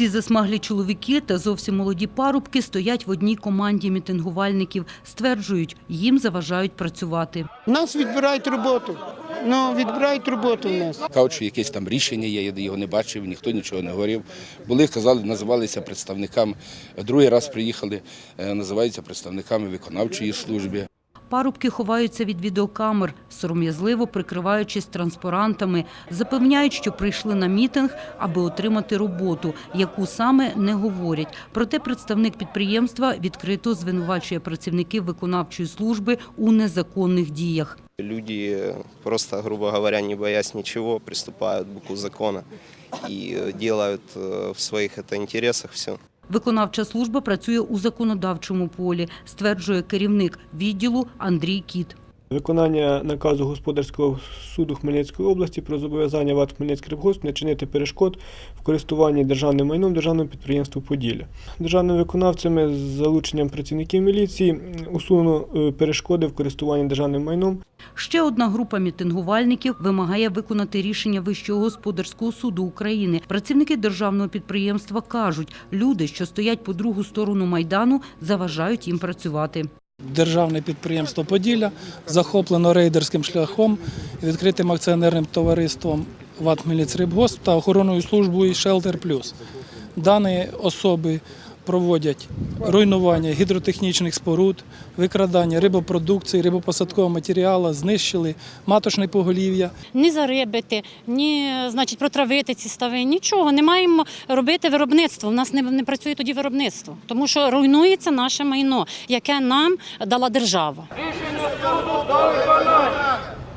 Ці засмаглі чоловіки та зовсім молоді парубки стоять в одній команді мітингувальників. Стверджують, їм заважають працювати. Нас відбирають роботу. Ну, відбирають роботу в нас. Кажуть, що якесь там рішення є, я його не бачив, ніхто нічого не говорив. Були, казали, називалися представниками. Другий раз приїхали, е, називаються представниками виконавчої служби. Парубки ховаються від відеокамер, сором'язливо прикриваючись транспарантами. Запевняють, що прийшли на мітинг, аби отримати роботу, яку саме не говорять. Проте представник підприємства відкрито звинувачує працівників виконавчої служби у незаконних діях. Люди просто, грубо говоря, не боясь ничего, приступают к букву закона и э, делают э, в своих это интересах все. Виконавча служба працює у законодавчому полі, стверджує керівник відділу Андрій Кіт. Виконання наказу господарського суду Хмельницької області про зобов'язання ВАТ Хмельницький рибгосп не чинити перешкод в користуванні державним майном державного підприємства Поділля. Державними виконавцями з залученням працівників міліції м, е, перешкоди в користуванні державним майном Ще одна група мітингувальників вимагає виконати рішення Вищого господарського суду України. Працівники державного підприємства кажуть, люди, що стоять по другу сторону майдану, заважають їм працювати. Державне підприємство Поділля захоплено рейдерським шляхом, відкритим акціонерним товариством ВАТ Хмельницькрибгосп та охоронною службою Шелтер Плюс. Дані особи проводять руйнування гідротехнічних споруд, викрадання рибопродукції, рибопосадкового матеріалу, знищили маточне поголів'я. ні зарибити, ні значить протравити ці стави. Нічого не маємо робити виробництво. У нас не, не працює тоді виробництво, тому що руйнується наше майно, яке нам дала держава. Рішення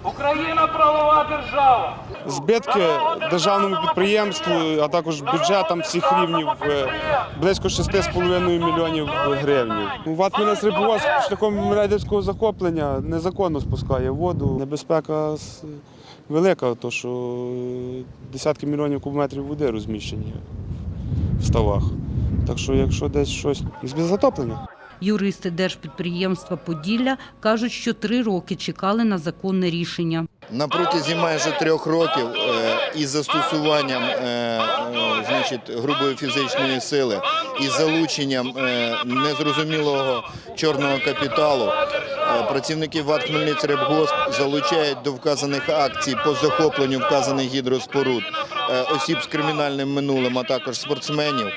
Україна правова держава. Збитки державному підприємству, а також бюджетам всіх рівнів е, близько 6,5 мільйонів гривень. ВАТ «Мінецрибовоз» шляхом рейдерського захоплення незаконно спускає воду. Небезпека велика, то що е, десятки мільйонів кубометрів води розміщені в ставах. Так що, якщо десь щось з затоплення. Юристи держпідприємства Поділля кажуть, що три роки чекали на законне рішення. На протязі майже трьох років е, із застосуванням е, е, значить, грубої фізичної сили і залученням незрозумілого чорного капіталу працівники ВАТ Хмельницькрибгосп залучають до вказаних акцій по захопленню вказаних гідроспоруд осіб з кримінальним минулим, а також спортсменів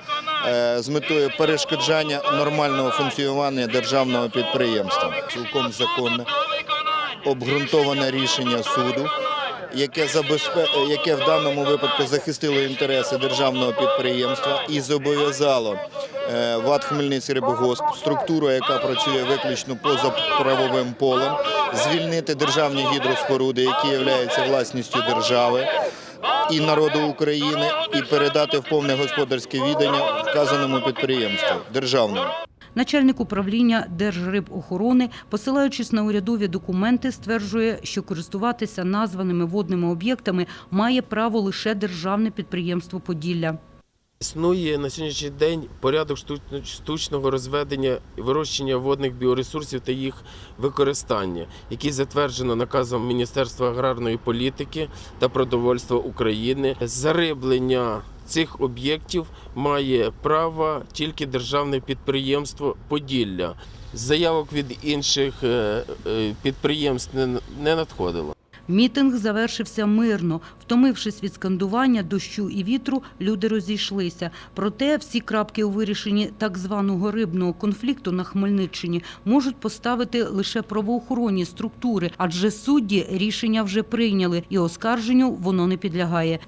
з метою перешкоджання нормального функціонування державного підприємства. Цілком законне обґрунтоване рішення суду, яке забезпе... яке в даному випадку захистило інтереси державного підприємства і зобов'язало е, ВАТ Хмельницький рибогосп, структуру, яка працює виключно поза правовим полем, звільнити державні гідроспоруди, які являються власністю держави. І народу України і передати в повне господарське відання вказаному підприємству державному. Начальник управління Держрибохорони, посилаючись на урядові документи, стверджує, що користуватися названими водними об'єктами має право лише державне підприємство Поділля. Існує на сьогоднішній день порядок штуч- штучного розведення і вирощення водних біоресурсів та їх використання, який затверджено наказом Міністерства аграрної політики та продовольства України. Зариблення цих об'єктів має право тільки державне підприємство Поділля. Заявок від інших е, е, підприємств не- не надходило. Мітинг завершився мирно. Втомившись від скандування дощу і вітру, люди розійшлися. Проте всі крапки у вирішенні так званого рибного конфлікту на Хмельниччині можуть поставити лише правоохоронні структури, адже судді рішення вже прийняли і оскарженню воно не підлягає.